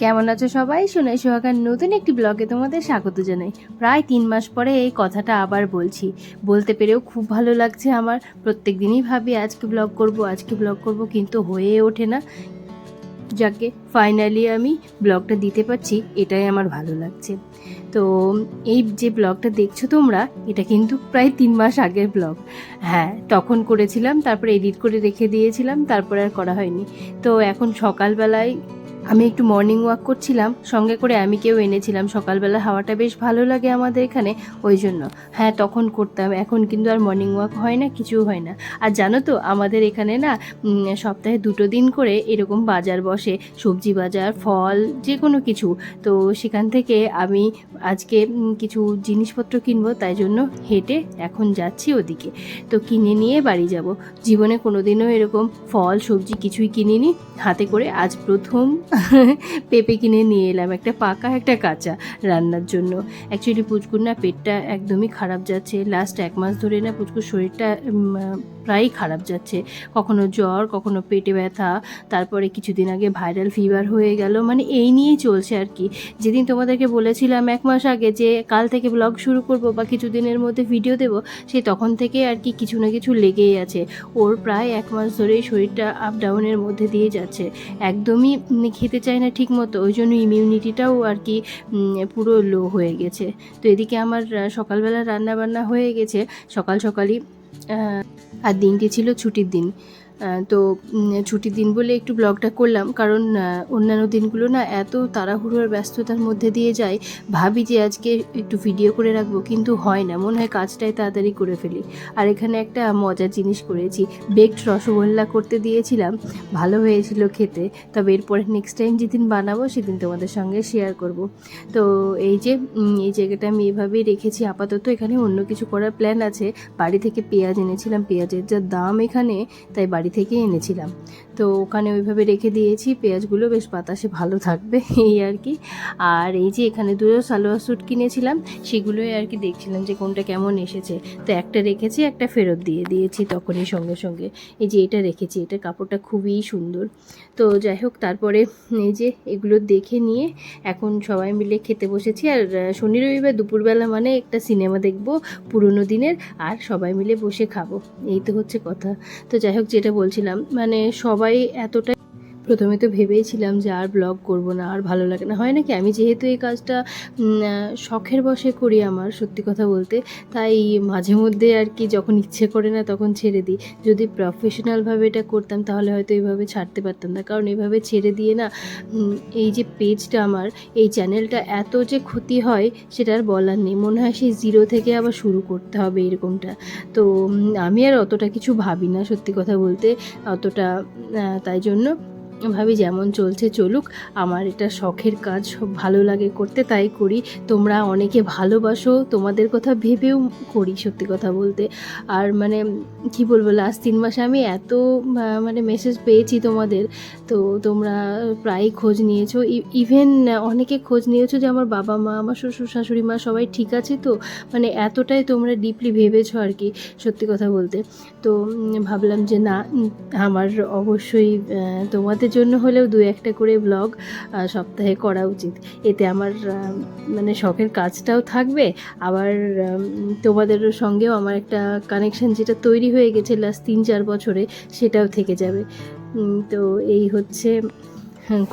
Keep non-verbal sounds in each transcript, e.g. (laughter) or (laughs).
কেমন আছো সবাই? সোনাই সোহাগার নতুন একটি ব্লগে তোমাদের স্বাগত জানাই। প্রায় তিন মাস পরে এই কথাটা আবার বলছি। বলতে পেরেও খুব ভালো লাগছে আমার। প্রত্যেক দিনই ভাবি, আজকে ব্লগ করব, আজকে ব্লগ করব, কিন্তু হয়ে ওঠে না। যাকে ফাইনালি আমি ব্লগটা দিতে পারছি, এটাই আমার ভালো লাগছে। তো এই যে ব্লগটা দেখছ তোমরা, এটা কিন্তু প্রায় তিন মাস আগের ব্লগ। হ্যাঁ তখন করেছিলাম, তারপরে এডিট করে রেখে দিয়েছিলাম, তারপরে আর করা হয়নি। তো এখন সকালবেলায় আমি একটু মর্নিং ওয়াক করছিলাম, সঙ্গে করে আমি কেউ এনেছিলাম। সকালবেলা হাওয়াটা বেশ ভালো লাগে আমাদের এখানে, ওই জন্য। হ্যাঁ তখন করতাম, এখন কিন্তু আর মর্নিং ওয়াক হয় না কিছু হয় না। আর জানো তো, আমাদের এখানে না সপ্তাহে দুটো দিন করে এরকম বাজার বসে, সবজি বাজার, ফল যে কোনো কিছু। তো সেখান থেকে আমি আজকে কিছু জিনিসপত্র কিনবো, তাই জন্য হেঁটে এখন যাচ্ছি ওদিকে। তো কিনে নিয়ে বাড়ি যাব। জীবনে কোনোদিনও এরকম ফল, সবজি কিছুই কিনিনি। হাতে করে আজ প্রথম পেঁপে কিনে নিয়ে এলাম একটা পাকা একটা কাঁচা রান্নার জন্য। অ্যাকচুয়ালি পুচকুর না পেটটা একদমই খারাপ যাচ্ছে। লাস্ট এক মাস ধরে না পুচকুর শরীরটা প্রায়ই খারাপ যাচ্ছে। কখনো জ্বর কখনো পেটে ব্যথা তারপরে কিছুদিন আগে ভাইরাল ফিভার হয়ে গেল। মানে এই নিয়েই চলছে আর কি। যেদিন তোমাদেরকে বলেছিলাম এক মাস আগে যে কাল থেকে ব্লগ শুরু করব বা কিছুদিনের মধ্যে ভিডিও দেব সেই তখন থেকে আর কি কিছু না কিছু লেগেই আছে। ওর প্রায় এক মাস ধরেই শরীরটা আপ ডাউনের মধ্যে দিয়ে যাচ্ছে। একদমই উম, খেতে চায় না ঠিক মতো ওই জন্য ইমিউনিটিটাও আর কি পুরো লো হয়ে গেছে। তো এদিকে আমার সকালবেলা রান্না বান্না হয়ে গেছে। সকাল সকালই আর দিনটি ছিল ছুটির দিন। তো ছুটির দিন বলে একটু ব্লগটা করলাম। কারণ অন্যান্য দিনগুলো না এত তাড়াহুড়োর ব্যস্ততার মধ্যে দিয়ে যায়। ভাবি যে আজকে একটু ভিডিও করে রাখব, কিন্তু হয় না। মনে হয় কাজটাই তাড়াতাড়ি করে ফেলি। আর এখানে একটা মজার জিনিস করেছি। বেকড রসগোল্লা করতে দিয়েছিলাম। ভালো হয়েছিল খেতে। তবে এরপরে নেক্সট টাইম যেদিন বানাবো, সেদিন তোমাদের সঙ্গে শেয়ার করব। তো, এই যে এই জায়গাটা আমি এভাবেই রেখেছি। আপাতত এখানে অন্য কিছু করার প্ল্যান আছে। বাড়ি থেকে পেঁয়াজ এনেছিলাম। পেঁয়াজের যা দাম এখানে, তাই বাড়ি থেকে এনেছিলাম। তো ওখানে ওইভাবে রেখে দিয়েছি, পেঁয়াজগুলো বেশ বাতাসে ভালো থাকবে, এই আর কি। আর এই যে এখানে দুটো সালোয়ার স্যুট কিনেছিলাম, সেগুলোই আর কি দেখছিলাম যে কোনটা কেমন এসেছে। তো একটা রেখেছি, একটা ফেরত দিয়ে দিয়েছি তখনই সঙ্গে সঙ্গে। এই যে এটা রেখেছি, এটা কাপড়টা খুবই সুন্দর। তো যাই হোক, তারপরে এই যে এগুলো দেখে নিয়ে এখন সবাই মিলে খেতে বসেছি। আর শনি রবিবার দুপুরবেলা মানে একটা সিনেমা দেখব, পুরোনো দিনের, আর সবাই মিলে বসে খাব। এই তো হচ্ছে কথা। তো যাই হোক, যেটা বলছিলাম মানে সবাই এতটা প্রথমে তো ভেবেইছিলাম যে আর ব্লগ করব না, আর ভালো লাগে না। হয় নাকি? আমি যেহেতু এই কাজটা শখের বসে করি আমার, সত্যি কথা বলতে। তাই মাঝে মধ্যে আর কি যখন ইচ্ছে করে না তখন ছেড়ে দিই। যদি প্রফেশনালভাবে এটা করতাম তাহলে হয়তো এইভাবে ছাড়তে পারতাম না। কারণ এইভাবে ছেড়ে দিয়ে না এই যে পেজটা আমার, এই চ্যানেলটা এত যে ক্ষতি হয়, সেটা আর বলার নেই। মনে হয় সেই জিরো থেকে আবার শুরু করতে হবে এরকমটা। তো আমি আর অতটা কিছু ভাবি না, সত্যি কথা বলতে। অতটা তাই জন্য ভাবি যেমন চলছে চলুক, আমার এটা শখের কাজ, সব ভালো লাগে করতে তাই করি। তোমরা অনেকে ভালোবাসো, তোমাদের কথা ভেবেও করি সত্যি কথা বলতে। আর মানে কি বলব লাস্ট তিন মাসে আমি এত মানে মেসেজ পেয়েছি তোমাদের। তো তোমরা প্রায় খোঁজ নিয়েছো। ইভেন অনেকে খোঁজ নিয়েছো যে আমার বাবা মা, আমার শ্বশুর শাশুড়ি মা সবাই ঠিক আছে তো? মানে এতটাই তোমরা ডিপলি ভেবেছো আর কি, সত্যি কথা বলতে। তো ভাবলাম যে না আমার অবশ্যই তোমাদের জন্য হলেও দু একটা করে ব্লগ সপ্তাহে করা উচিত। এতে আমার মানে শখের কাজটাও থাকবে। আবার তোমাদের সঙ্গেও আমার একটা কানেকশন যেটা তৈরি হয়ে গেছে লাস্ট তিন চার বছরে, সেটাও থেকে যাবে। তো এই হচ্ছে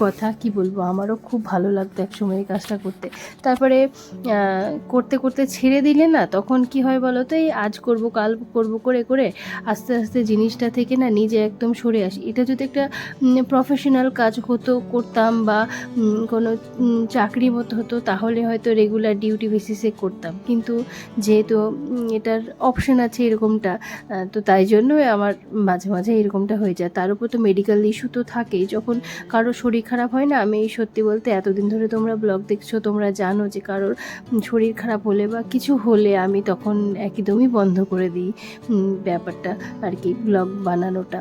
কথা কি বলব? আমারও খুব ভালো লাগতো একসময় এই কাজটা করতে। তারপরে করতে করতে ছেড়ে দিলে না, তখন কি হয় বলো তো, এই আজ করব, কাল করব করে করে আস্তে আস্তে জিনিসটা থেকে না নিজে একদম সরে আসি। এটা যদি একটা প্রফেশনাল কাজ হতো, করতাম বা কোনো চাকরি মতো হতো, তাহলে হয়তো রেগুলার ডিউটি বেসিসে করতাম। কিন্তু যেহেতু এটার অপশন আছে এরকমটা তো তাই জন্য আমার মাঝে মাঝে এরকমটা হয়ে যায়। তার উপর তো মেডিকেল ইস্যু তো থাকেই। যখন কারোর শরীর খারাপ হয় না? আমি এই সত্যি বলতে এতদিন ধরে তোমরা ব্লগ দেখছ, তোমরা জানো যে কারোর শরীর খারাপ হলে বা কিছু হলে আমি তখন একদমই বন্ধ করে দিই ব্যাপারটা আর কি, ব্লগ বানানোটা।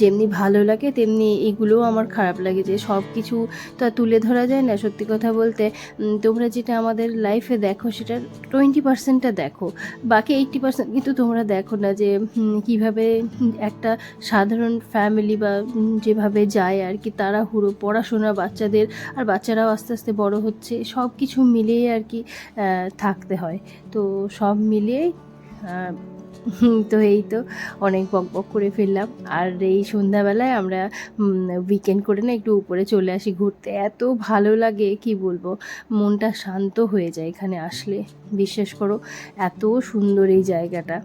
যেমনি ভালো লাগে তেমনি এগুলোও আমার খারাপ লাগে যে সব কিছু তো তুলে ধরা যায় না। সত্যি কথা বলতে তোমরা যেটা আমাদের লাইফে দেখো সেটা টোয়েন্টি পার্সেন্টটা দেখো। বাকি এইট্টি পার্সেন্ট কিন্তু তোমরা দেখো না যে কীভাবে একটা সাধারণ ফ্যামিলি বা যেভাবে যায় আর কি তারা হুড়ো পড়াশোনা বাচ্চাদের আর বাচ্চারাও আস্তে আস্তে বড় হচ্ছে সব কিছু মিলিয়ে আর কি থাকতে হয়। তো সব মিলিয়ে আহ, হুম, তো এই তো অনেক বক বক করে ফেললাম। আর এই সন্ধ্যাবেলায় আমরা উইকেন্ড করে না একটু উপরে চলে আসি ঘুরতে। এত ভালো লাগে, কি বলব? মনটা শান্ত হয়ে যায় এখানে আসলে। বিশ্বাস করো, এত সুন্দর এই জায়গাটা।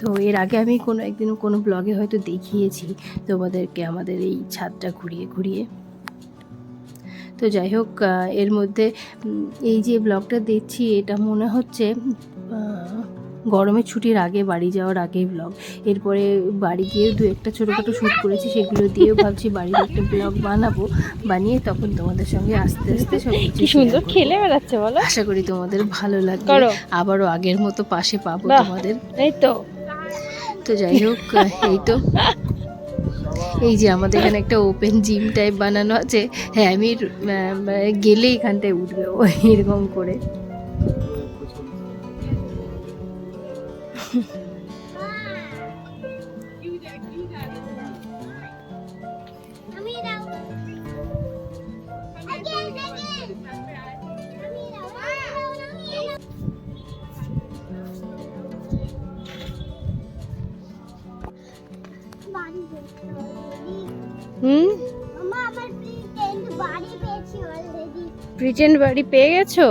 তো এর আগে আমি কোনো একদিন কোনো ব্লগে হয়তো দেখিয়েছি তোমাদেরকে আমাদের এই ছাদটা ঘুরিয়ে ঘুরিয়ে। তো যাই হোক এর মধ্যে এই যে ব্লগটা দেখছি, এটা মনে হচ্ছে গরমের ছুটির আগে বাড়ি যাওয়ার আগেই ব্লগ এরপরে বাড়ি গিয়েও দু একটা ছোটোখাটো শ্যুট করেছি সেগুলো দিয়েও ভাবছি বাড়ির একটা ব্লগ বানাবো বানিয়ে তখন তোমাদের সঙ্গে আস্তে আস্তে সব কিছু কি সুন্দর খেলে বেড়াচ্ছে বলো? আশা করি তোমাদের ভালো লাগবে। আবারও আগের মতো পাশে পাবো তোমাদের। এই তো। তো যাই হোক এই তো। এই যে আমাদের এখানে একটা ওপেন জিম টাইপ বানানো আছে। হ্যাঁ আমি গেলে এখানটায় উঠবে ও এরকম করে। হুম? প্রিটেন্ড বাড়ি পেয়ে গেছো?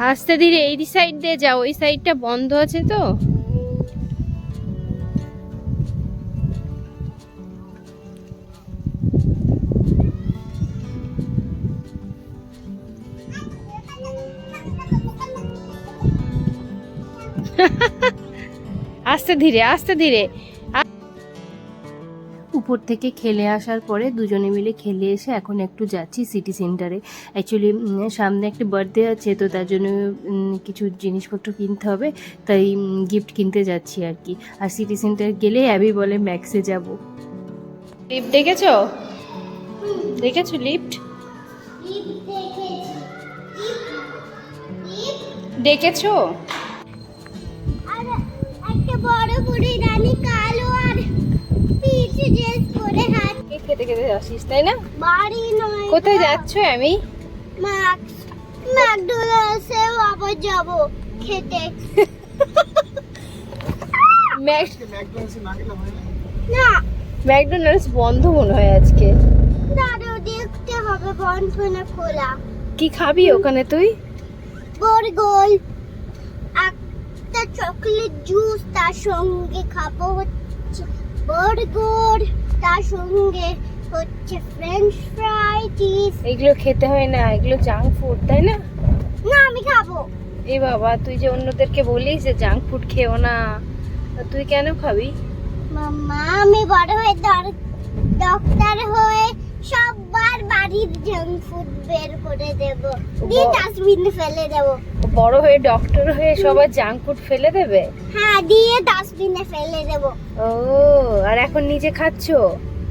আস্তে ধীরে এই সাইড দিয়ে যাও ওই সাইডটা বন্ধ আছে তো। (laughs) আস্তে ধীরে আস্তে ধীরে। উপর থেকে খেলে আসার পরে দুজনে মিলে খেলে এসে এখন একটু যাচ্ছি সিটি সেন্টারে অ্যাকচুয়ালি সামনে একটা বার্থডে আছে, তো তার জন্য কিছু জিনিসপত্র কিনতে হবে, তাই গিফট কিনতে যাচ্ছি আর কি। আর সিটি সেন্টার গেলে অ্যাবি বলে ম্যাক্সে যাব। লিফট দেখেছ? দেখেছ লিফট দেখেছ? একটা বড় বুড়ি রানী কালো আর পিছে ড্রেস পরে হাত কেক খেতে খেতে আসিস তাই না? বাড়ি নয় কোথায় যাচ্ছ আমি? ম্যাকডোনাল্ডসেও আবার যাব খেতে। না ম্যাকডোনাল্ডস বন্ধ মনে হয় আজকে। দাদু দেখতে হবে বন্ধ না খোলা। কি খাবি ওখানে তুই? বরগোল একটা চকলেট জুস তার সঙ্গে খাব হচ্ছে তার সঙ্গে হচ্ছে ফ্রেঞ্চ ফ্রাই চিজ এগুলো খেতে হয় না এগুলো জাঙ্ক ফুড তাই না? না আমি খাব। এ বাবা তুই যে অন্যদেরকে বলিস যে জাঙ্ক ফুড খেও না তুই কেন খাবি? মাম্মা আমি বড় হয়ে ডক্টর জাঙ্ক ফুড বের করে দেব। দিয়ে বাহ। ডাস্টবিনে ফেলে দেব। বড় হয়ে ডক্টর হয়ে সবাই জাঙ্ক ফুড ফেলে দেবে? হ্যাঁ দিয়ে ডাস্টবিনে ফেলে দেব। ও আর এখন নিজে খাচ্ছো?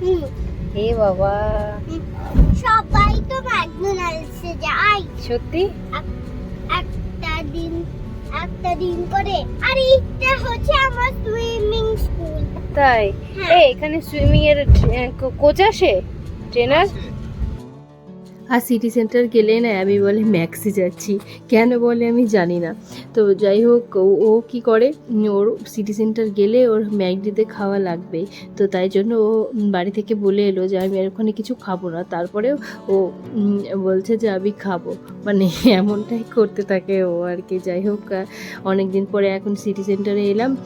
হুম। এ বাবা। সবাই তো ম্যাকডোনাল্ডসে যায় সত্যি? একটা দিন একটা দিন করে। আর এইটা হচ্ছে আমার সুইমিং স্কুল তাই? হ্যাঁ। এখানে সুইমিং এর কোচ আসে? ট্রেনার আর সিটি সেন্টার গেলে না আমি বলে ম্যাক্সে যাচ্ছি। কেন বলে আমি জানি না। তো যাই হোক, ও- কি করে? ওর সিটি সেন্টার গেলে ওর ম্যাগডিতে খাওয়া লাগবে। তো তাই জন্য ও বাড়ি থেকে বলে এলো যে আমি আর ওখানে কিছু খাব না। তারপরেও ও বলছে যে আমি খাব। মানে এমনটাই করতে থাকে ও আর কি। যাই হোক অনেক দিন পরে এখন সিটি সেন্টারে এলাম।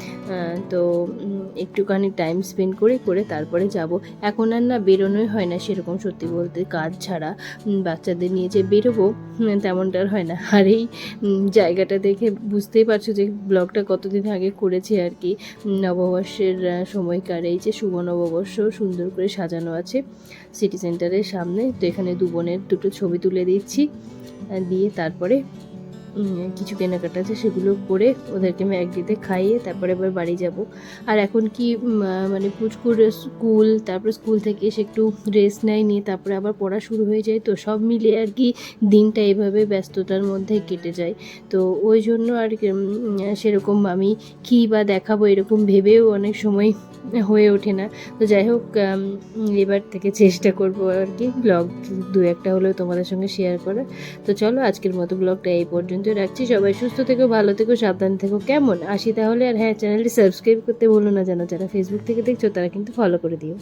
তো একটুখানি টাইম স্পেন্ড করে করে তারপরে যাব। এখন আর না বেরোনোই হয় না সেরকম সত্যি বলতে কাজ ছাড়া। বাচ্চাদের নিয়ে যে বেরোবো তেমনটা হয় না। আর এই জায়গাটা দেখে বুঝতেই পারছ যে ব্লগটা কতদিন আগে করেছি আর কি। নববর্ষের সময়কার এই যে শুভ নববর্ষ সুন্দর করে সাজানো আছে সিটি সেন্টারের সামনে। তো এখানে দু বোনের দুটো ছবি তুলে দিচ্ছি দিয়ে তারপরে কিছু কেনাকাটা আছে, সেগুলো করে ওদেরকে ম্যাগ দিতে খাইয়ে তারপরে এবার বাড়ি যাব। আর এখন কি মানে পুচকুর স্কুল, তারপরে স্কুল থেকে এসে একটু রেস্ট নেয় নিয়ে তারপরে আবার পড়া শুরু হয়ে যায়। তো সব মিলিয়ে আর কি দিনটা এভাবে ব্যস্ততার মধ্যে কেটে যায়। তো ওই জন্য আর সেরকম আমি কী বা দেখাবো এরকম ভেবেও অনেক সময় হয়ে ওঠে না। তো যাই হোক এবার থেকে চেষ্টা করব আর কি, ব্লগ দু একটা হলেও তোমাদের সঙ্গে শেয়ার করার। তো চলো আজকের মতো ব্লগটা এই পর্যন্ত রাখছি। সবাই সুস্থ থেকো, ভালো থেকো, সাবধান থেকো। কেমন? আসি তাহলে। আর হ্যাঁ চ্যানেলটি সাবস্ক্রাইব করতে ভুলো না জানো যারা ফেসবুক থেকে দেখছ, তারা কিন্তু ফলো করে দিও।